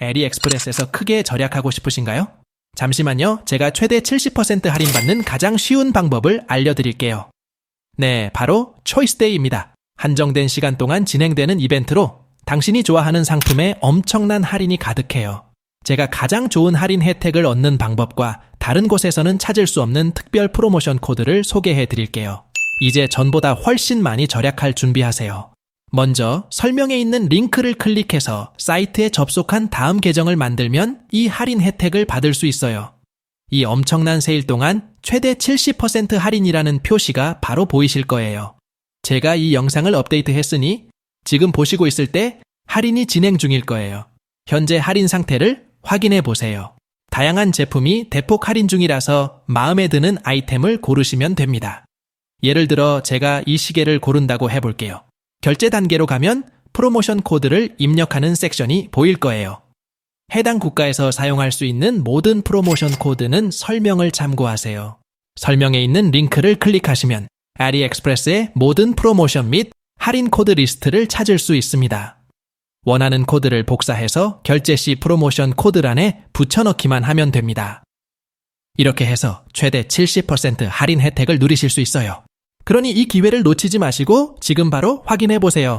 에리엑스프레스에서 크게 절약하고 싶으신가요? 잠시만요. 제가 최대 70% 할인받는 가장 쉬운 방법을 알려드릴게요. 네, 바로 초이스데이입니다. 한정된 시간 동안 진행되는 이벤트로 당신이 좋아하는 상품에 엄청난 할인이 가득해요. 제가 가장 좋은 할인 혜택을 얻는 방법과 다른 곳에서는 찾을 수 없는 특별 프로모션 코드를 소개해 드릴게요. 이제 전보다 훨씬 많이 절약할 준비하세요. 먼저 설명에 있는 링크를 클릭해서 사이트에 접속한 다음 계정을 만들면 이 할인 혜택을 받을 수 있어요. 이 엄청난 세일 동안 최대 70% 할인이라는 표시가 바로 보이실 거예요. 제가 이 영상을 업데이트 했으니 지금 보시고 있을 때 할인이 진행 중일 거예요. 현재 할인 상태를 확인해 보세요. 다양한 제품이 대폭 할인 중이라서 마음에 드는 아이템을 고르시면 됩니다. 예를 들어 제가 이 시계를 고른다고 해볼게요. 결제 단계로 가면 프로모션 코드를 입력하는 섹션이 보일 거예요. 해당 국가에서 사용할 수 있는 모든 프로모션 코드는 설명을 참고하세요. 설명에 있는 링크를 클릭하시면 아리엑스프레스의 모든 프로모션 및 할인 코드 리스트를 찾을 수 있습니다. 원하는 코드를 복사해서 결제 시 프로모션 코드란에 붙여넣기만 하면 됩니다. 이렇게 해서 최대 70% 할인 혜택을 누리실 수 있어요. 그러니 이 기회를 놓치지 마시고 지금 바로 확인해 보세요.